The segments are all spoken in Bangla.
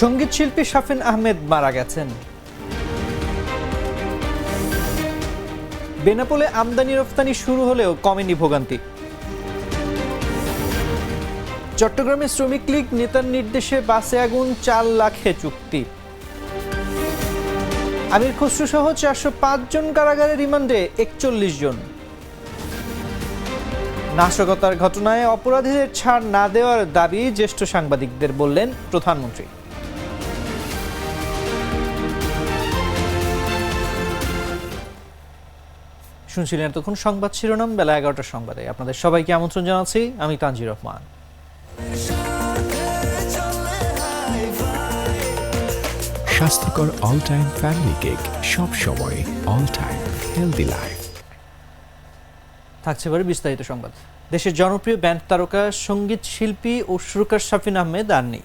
সংগীত শিল্পী শাফিন আহমেদ মারা গেছেন। বেনাপোলে আমদানি রফতানি শুরু হলেও কমেনি ভোগান্তি। চট্টগ্রামে শ্রমিক লীগ নেতার নির্দেশে বাসে আগুন, চার লাখে চুক্তি। আমির খসরু সহ চারশো পাঁচ জন কারাগারে রিমান্ডে একচল্লিশ জন। নাশকতার ঘটনায় অপরাধীদের ছাড় না দেওয়ার দাবি জ্যেষ্ঠ সাংবাদিকদের বললেন প্রধানমন্ত্রী। শুনছিলেন এতক্ষণ সংবাদ শিরোনাম বেলা এগারোটার সংবাদে। আপনাদের সবাইকে আমন্ত্রণ জানাচ্ছি আমি তানজির রহমান। স্বাস্থ্যকর অল টাইম ফ্যামিলি কেক সব সময় অল টাইম হেলদি লাইফ থাকছে এবারে বিস্তারিত সংবাদ। দেশের জনপ্রিয় ব্যান্ড তারকা সংগীত শিল্পী ও সুরকার শাফিন আহমেদ আর নেই।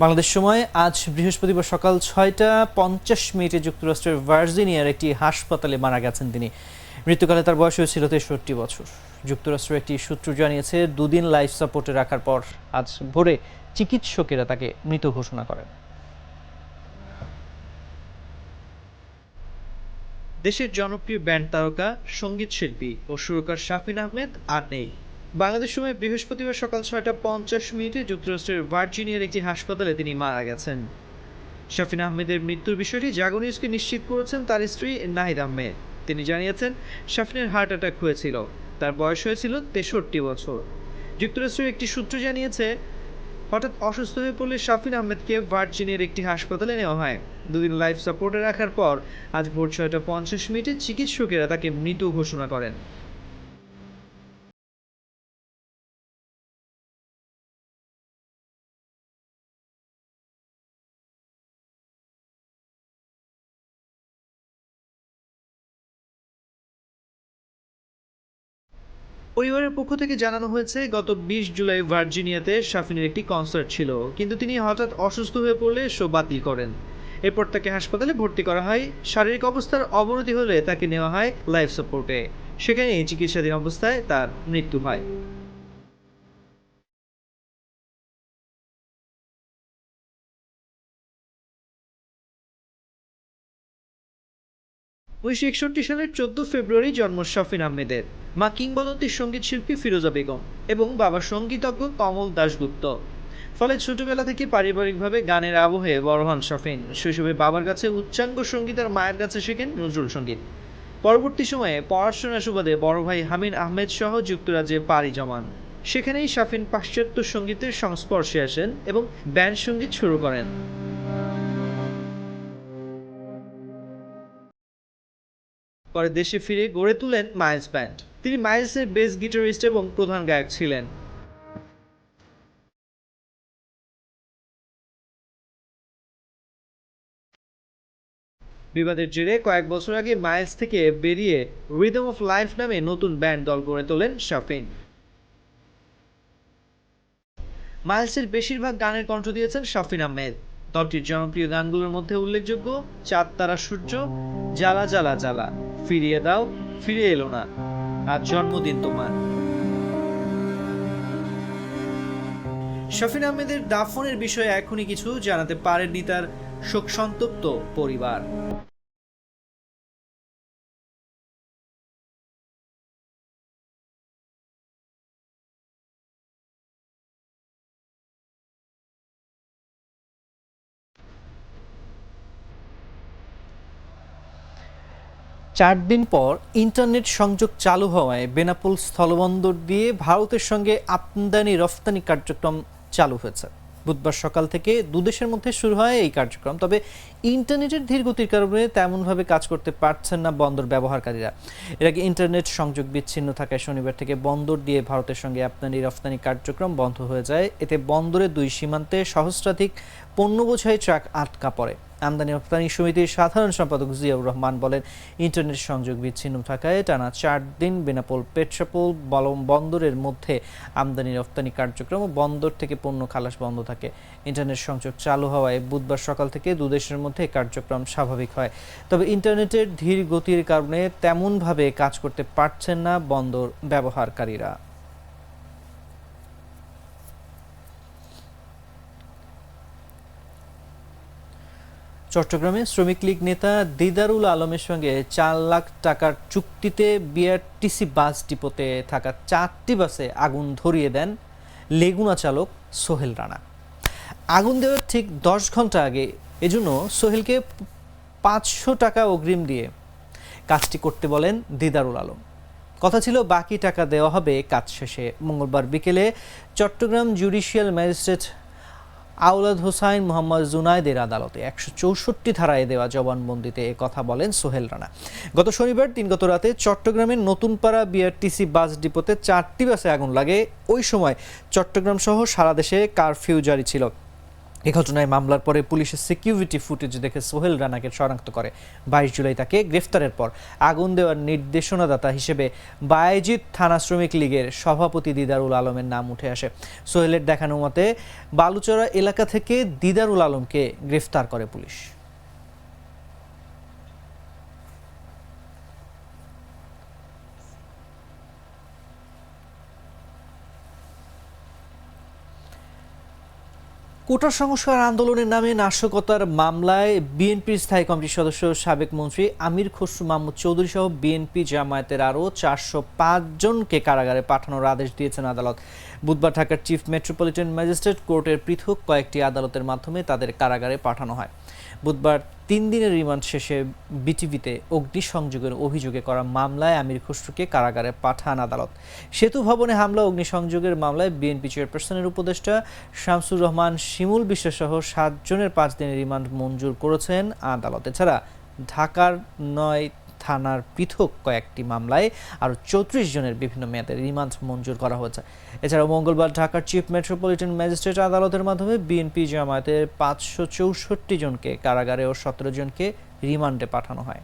বাংলাদেশ সময় আজ বৃহস্পতিবার সকাল ছয়টা পঞ্চাশ মিনিটে যুক্তরাষ্ট্রের ভার্জিনিয়ার একটি হাসপাতালে মারা গেছেন তিনি। মৃত্যুকালে তার বয়স হয়েছিল তেষট্টি বছর। যুক্তরাষ্ট্রের একটি সূত্র জানিয়েছে, দুদিন লাইফ সাপোর্টে রাখার পর আজ ভোরে চিকিৎসকেরা তাকে মৃত ঘোষণা করেন। দেশের জনপ্রিয় ব্যান্ড তারকা, সংগীত শিল্পী ও সুরকার শাফিন আহমেদ আর নেই। বাংলাদেশ সময় বৃহস্পতিবার সকাল ছয়টা পঞ্চাশ মিনিটে যুক্তরাষ্ট্রের ভার্জিনিয়ার একটি হাসপাতালে তিনি মারা গেছেন। শাফিন আহমেদের মৃত্যুর বিষয়টি জাগো নিউজকে নিশ্চিত করেছেন তার স্ত্রী নাহিদ আহমেদ। তিনি জানিয়েছেন, শাফিনের হার্ট অ্যাটাক হয়েছিল। তার বয়স হয়েছিল তেষট্টি বছর। যুক্তরাষ্ট্রের একটি সূত্র জানিয়েছে, হঠাৎ অসুস্থ হয়ে পড়লে শাফিন আহমেদকে ভার্জিনের একটি হাসপাতালে নেওয়া হয়। দুদিন লাইফ সাপোর্টে রাখার পর আজ ভোর ছয়টা পঞ্চাশ মিনিটে চিকিৎসকেরা তাকে মৃত ঘোষণা করেন। পরিবারের পক্ষ থেকে জানানো হয়েছে, গত বিশ জুলাই ভার্জিনিয়াতে শাফিনের একটি কনসার্ট ছিল। কিন্তু তিনি হঠাৎ অসুস্থ হয়ে পড়লে শো বাতিল করেন। এরপর তাকে হাসপাতালে ভর্তি করা হয়। শারীরিক অবস্থার অবনতি হলে তাকে নেওয়া হয় লাইফ সাপোর্টে। সেখানে চিকিৎসাধীন অবস্থায় তার মৃত্যু হয়। উনিশশো একষট্টি সালের চোদ্দ ফেব্রুয়ারি জন্ম শফিন আহমেদের। মা কিংবদন্তি সংগীত শিল্পী ফিরোজা বেগম এবং বাবা সঙ্গীতজ্ঞ কমল দাশগুপ্ত। ফলে ছোটবেলা থেকে পারিবারিকভাবে গানের আবহে বড় হন শফিন। শৈশবে বাবার কাছে উচ্চাঙ্গ সংগীত আর মায়ের কাছে শেখেন নজরুল সংগীত। পরবর্তী সময়ে পড়াশোনা সুবাদে বড় ভাই হামিদ আহমেদ সহ যুক্তরাজ্যে পাড়ি জমান। সেখানেই শাফিন পাশ্চাত্য সঙ্গীতের সংস্পর্শে আসেন এবং ব্যান্ড সংগীত শুরু করেন। পরে দেশে ফিরে গড়ে তোলেন মাইলস ব্যান্ড। তিনি মাইলসের বেস গিটারিস্ট এবং প্রধান গায়ক ছিলেন। বিবাদের জেরে কয়েক বছর আগে মাইলস থেকে বেরিয়ে রিদম অফ লাইফ নামে নতুন ব্যান্ড দল গড়ে তোলেন শাফিন। মাইলসের বেশিরভাগ গানের কণ্ঠ দিয়েছেন শাফিন আহমেদ। দলটির জনপ্রিয় গানগুলোর মধ্যে উল্লেখযোগ্য চাঁদ তারা সূর্য, জ্বালা জ্বালা জ্বালা। ফিরিয়ে দাও, ফিরে এলো না। আজ জন্মদিন তোমার। শফিন আহমেদের দাফনের বিষয়ে এখনই কিছু জানাতে পারেননি তার শোক সন্তপ্ত পরিবার। চার দিন পর ইন্টারনেট সংযোগ চালু হওয়ায় বেনাপোল স্থলবন্দর দিয়ে ভারতের সঙ্গে আমদানি রফতানি কার্যক্রম চালু হয়েছে। বুধবার সকাল থেকে দুদেশের মধ্যে শুরু হয় এই কার্যক্রম, তবে ইন্টারনেটের ধীর গতির কারণে তেমনভাবে কাজ করতে পারছেন না বন্দর ব্যবহারকারীরা। এর আগে ইন্টারনেট সংযোগ বিচ্ছিন্ন থাকায় শনিবার থেকে বন্দর দিয়ে ভারতের সঙ্গে আমদানি রফতানি কার্যক্রম বন্ধ হয়ে যায়। এতে বন্দরের দুই সীমান্তে সহস্রাধিক পণ্য বোঝাই ট্রাক আটকা পড়ে। আমদানি রপ্তানি সমিতির সাধারণ সম্পাদক জিয়াউর রহমান বলেন, ইন্টারনেট সংযোগ বিচ্ছিন্ন থাকায় টানা চার দিন বেনাপোল পেট্রাপোল বলম বন্দরের মধ্যে আমদানি রপ্তানি কার্যক্রম বন্দর থেকে পণ্য খালাস বন্ধ থাকে। ইন্টারনেট সংযোগ চালু হওয়ায় বুধবার সকাল থেকে দুদেশের মধ্যে কার্যক্রম স্বাভাবিক হয়। তবে ইন্টারনেটের ধীর গতির কারণে তেমনভাবে কাজ করতে পারছেন না বন্দর ব্যবহারকারীরা। চট্টগ্রামে শ্রমিক লীগ নেতা দিদারুল আলমের সঙ্গে চার লাখ টাকার চুক্তিতে বিআরটিসি বাস ডিপোতে থাকা চারটি বাসে আগুন ধরিয়ে দেন লেগুনা চালক সোহেল রানা। আগুন দেওয়ার ঠিক দশ ঘণ্টা আগে এজন্য সোহেলকে পাঁচশো টাকা অগ্রিম দিয়ে কাজটি করতে বলেন দিদারুল আলম। কথা ছিল, বাকি টাকা দেওয়া হবে কাজ শেষে। মঙ্গলবার বিকেলে চট্টগ্রাম জুডিশিয়াল ম্যাজিস্ট্রেট আউলাদ হোসাইন মোহাম্মদ জুনায়েদের আদালতে একশো চৌষট্টি ধারায় দেওয়া জবানবন্দিতে কথা বলেন সোহেল রানা। গত শনিবার দিনগত রাতে চট্টগ্রামের নতুনপাড়া বিআরটিসি বাস ডিপোতে চারটি বাসে আগুন লাগে। ওই সময় চট্টগ্রাম সহ সারা দেশে কারফিউ জারি ছিল। এ ঘটনায় মামলার পরে পুলিশের সিকিউরিটি ফুটেজ দেখে সোহেল রানাকে শনাক্ত করে। বাইশ জুলাই তাকে গ্রেফতারের পর আগুন দেওয়ার নির্দেশনাদাতা হিসেবে বায়েজিৎ থানা শ্রমিক লীগের সভাপতি দিদারুল আলমের নাম উঠে আসে। সোহেলের দেখানো মতে, বালুচরা এলাকা থেকে দিদারুল আলমকে গ্রেফতার করে পুলিশ। কোটা সংস্কার আন্দোলনের নামে নাশকতার মামলায় বিএনপির স্থায়ী কমিটির সদস্য সাবেক মন্ত্রী আমির খসরু মাহমুদ চৌধুরী সহ বিএনপি জামায়াতের আরও চারশো জনকে কারাগারে পাঠানোর আদেশ দিয়েছেন আদালত। বুধবার ঢাকার চিফ মেট্রোপলিটন ম্যাজিস্ট্রেট কোর্টের পৃথক কয়েকটি আদালতের মাধ্যমে তাদের কারাগারে পাঠানো হয়। বুধবার তিন দিনের রিমান্ড শেষে বিটিভিতে অগ্নিসংযোগের অভিযোগে করা মামলায় আমির খসরুকে কারাগারে পাঠান আদালত। সেতু ভবনে হামলা, অগ্নিসংযোগের মামলায় বিএনপি চেয়ারপারসনের উপদেষ্টা শামসুর রহমান, শিমুল বিশ্বাসসহ সাতজনের পাঁচ দিনের রিমান্ড মঞ্জুর করেছেন আদালত। এছাড়া ঢাকার নয় থানার পৃথক কয়েকটি মামলায় আরও চৌত্রিশ জনের বিভিন্ন মেয়াদের রিমান্ড মঞ্জুর করা হয়েছে। এছাড়াও মঙ্গলবার ঢাকার চিফ মেট্রোপলিটন ম্যাজিস্ট্রেট আদালতের মাধ্যমে বিএনপি জামায়াতের পাঁচশো চৌষট্টি জনকে কারাগারে ও সতেরো জনকে রিমান্ডে পাঠানো হয়।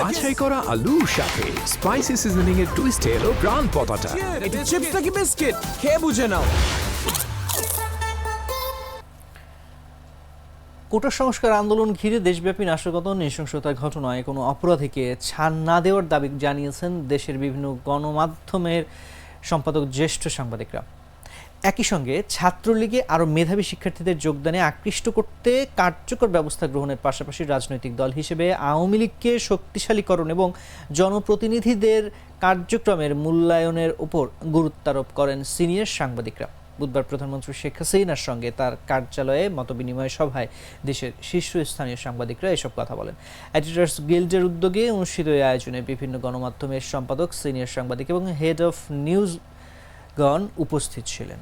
বাছাই করা আলুর সাথে স্পাইসি সিজনিং এর টুইস্ট এলো গ্রান পতাটা এটা চিপস নাকি বিস্কিট খেয়ে বুঝে নাও। কোটা সংস্কার আন্দোলন ঘিরে দেশব্যাপী নাশকতা নৃশংসতার ঘটনায় কোনো অপরাধীকে ছাড় না দেওয়ার দাবি জানিয়েছেন দেশের বিভিন্ন গণমাধ্যমের সম্পাদক জ্যেষ্ঠ সাংবাদিকরা। একই সঙ্গে ছাত্রলীগে আরও মেধাবী শিক্ষার্থীদের যোগদানে আকৃষ্ট করতে কার্যকর ব্যবস্থা গ্রহণের পাশাপাশি রাজনৈতিক দল হিসেবে আওয়ামী লীগকে শক্তিশালীকরণ এবং জনপ্রতিনিধিদের কার্যক্রমের মূল্যায়নের উপর গুরুত্বারোপ করেন সিনিয়র সাংবাদিকরা। বুধবার প্রধানমন্ত্রী শেখ হাসিনার সঙ্গে তার কার্যালয়ে মতবিনিময় সভায় দেশের শীর্ষস্থানীয় সাংবাদিকরা এসব কথা বলেন। এডিটর্স গিল্ডের উদ্যোগে অনুষ্ঠিত এই আয়োজনে বিভিন্ন গণমাধ্যমের সম্পাদক, সিনিয়র সাংবাদিক এবং হেড অফ নিউজ নিউজগণ উপস্থিত ছিলেন।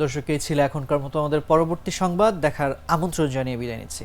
দর্শক, এই ছিল এখনকার মতো আমাদের পরবর্তী সংবাদ। দেখার আমন্ত্রণ জানিয়ে বিদায় নিচ্ছি।